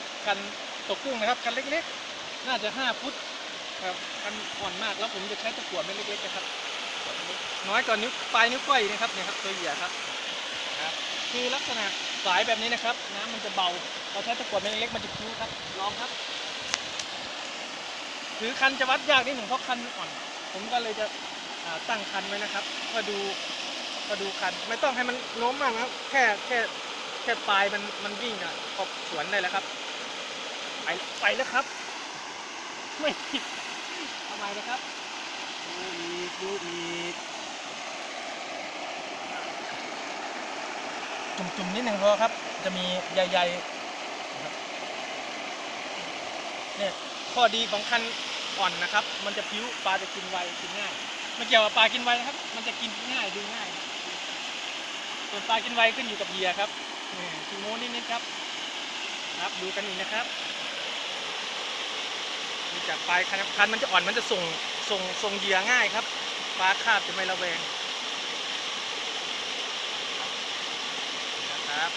สกันตกกุ้งนะครับกันเล็กๆ น่าจะห้าฟุตครับกันอ่อนมากแล้วผมจะใช้ตะกั่วเม็ดเล็กๆนะครับน้อยกว่านิ้วปลายนิ้วก้อยนะครับเนี่ยครับตัวเหยื่อครับครับคือลักษณะสายแบบนี้นะครับ น้ำมันจะเบาเราใช้ตะกั่วเม็ดเล็กๆมันจะคิ้วครับลองครับถือคันจะวัดยากนิดหนึ่งเพราะคันอ่อน ผมก็เลยจะตั้งคันไว้นะครับเพื่อดูเพื่อดูคันไม่ต้องให้มันโน้มมากนะครับแค่แค่แค่ปลายมันมันวิ่งอะขอบสวนได้แล้วครับ ไปแล้วครับ ไม่ทำไมนะครับดูอีกดูอีกจุ่มๆนิดหนึ่งพอครับ จะมีใยๆนะครับเนี่ยข้อดีของคันอ่อนนะครับ มันจะพิ้วปลาจะกินไวกินง่ายไม่เกี่ยวกับปลากินไวนะครับ มันจะกินง่ายดูง่าย ส่วนปลากินไวขึ้นอยู่กับเหยื่อครับนี่ทีโมนิดๆครับ ครับดูกันอีกนะครับ จากปลายคันมันจะอ่อนมันจะส่งส่งส่งเหยื่อง่ายครับปลาคาบจะไม่ระแวงนะครับ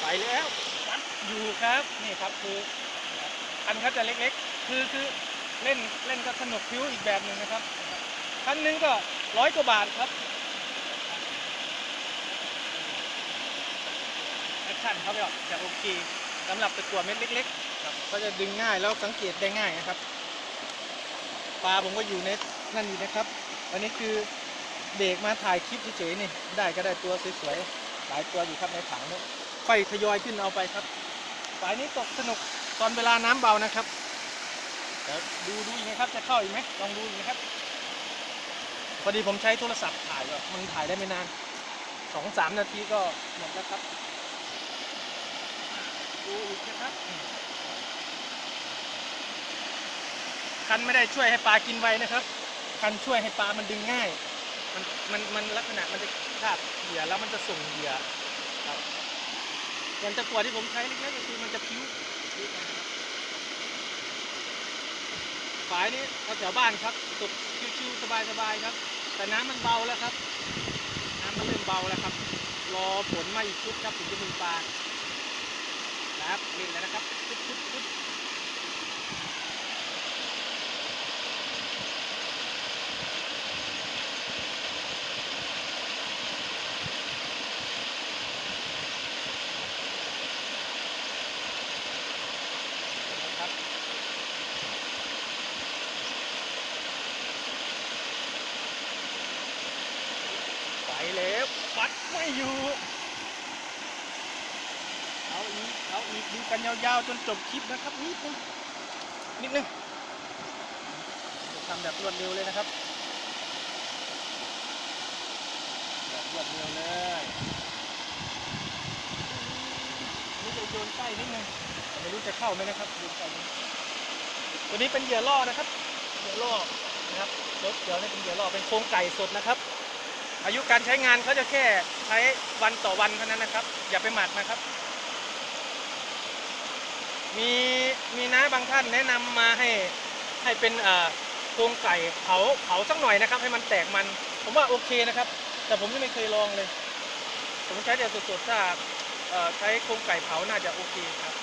ไปแล้วอยู่ครับนี่ครับคือคันเขาจะเล็กๆ คือคือเล่นเล่นก็สนุกพิ้วอีกแบบหนึ่งนะครับคันหนึงก็ร้อยกว่าบาทครับแอค ชั่นเขาไปออกจะโอเคสำหรับตะกั่วเม็ดเล็กๆก็จะดึงง่ายแล้วสังเกตได้ง่ายนะครับ ปลาผมก็อยู่ในนั่นอยู่นะครับ อันนี้คือเบรกมาถ่ายคลิปเฉยๆนี่ ได้ก็ได้ตัวสวยๆหลายตัวอยู่ครับในถังนู้ค่อยทยอยขึ้นเอาไปครับสายนี้ตกสนุกตอนเวลาน้ำเบานะครับเดี๋ยวดูดูอีกนะครับจะเข้าอีกไหมลองดูอีกนะครับ พอดีผมใช้โทรศัพท์ถ่ายก็มันถ่ายได้ไม่นานสองสามนาทีก็หมดแล้วครับ ดูอีกนะครับนี่คันไม่ได้ช่วยให้ปลากินไวนะครับ คันช่วยให้ปลามันดึงง่าย มันมันมันลักษณะมันจะคาบเหยื่อแล้วมันจะส่งเหยื่อครับส่วนตะกั่วที่ผมใช้เล็กๆก็คือมันจะพิ้วฝายนี้เอาแถวบ้านครับตกชิวๆสบายๆครับ แต่น้ำมันเบาแล้วครับ น้ำมันเริ่มเบาแล้วครับ รอฝนมาอีกชุดครับถึงจะมีปลา นะครับเล่นแล้วนะครับชุดชุดชุดนะครับไปแล้วปัดไม่อยู่ เอาอีกดูกันยาวๆจนจบคลิปนะครับนิดนึงนิดนึงทำแบบรวดเร็วเลยนะครับแบบรวดเร็วเลยนี่จะโยนใกล้นิดนึงไม่รู้จะเข้าไหมนะครับโยนใกล้ตัวนี้เป็นเหยื่อล่อนะครับเหยื่อล่อนะครับรถเดี๋ยวนี่เป็นเหยื่อล่อเป็นโครงไก่สดนะครับ อายุการใช้งานเขาจะแค่ใช้วันต่อวันเท่านั้นนะครับ อย่าไปหมักนะครับ มีมีน้าบางท่านแนะนำมาให้ให้เป็นเอ่อโครงไก่เผาเผาสักหน่อยนะครับ ให้มันแตกมัน ผมว่าโอเคนะครับ แต่ผมยังไม่เคยลองเลย ผมใช้แต่สดๆถ้าเอ่อใช้โครงไก่เผาน่าจะโอเคครับ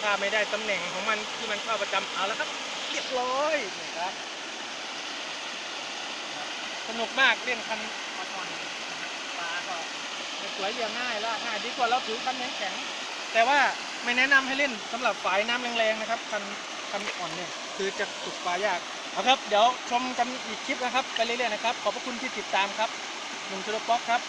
ถ้าไม่ได้ตำแหน่งของมันที่มันเข้าประจำเอาแล้วครับ เรียบร้อยนะครับสนุกมากเล่นคันอ่อน ก็สวยเรียงง่ายล้วง่ายดีกว่าเราถือคันแข็งๆแต่ว่าไม่แนะนำให้เล่นสำหรับฝายน้ำแรงๆนะครับคันคันอ่อนเนี่ยคือจะตกปลายากเอาครับ เดี๋ยวชมกันอีกคลิปนะครับ ไปเรื่อยๆนะครับ ขอบพระคุณที่ติดตามครับหนุ่มชุดป๊อกครับ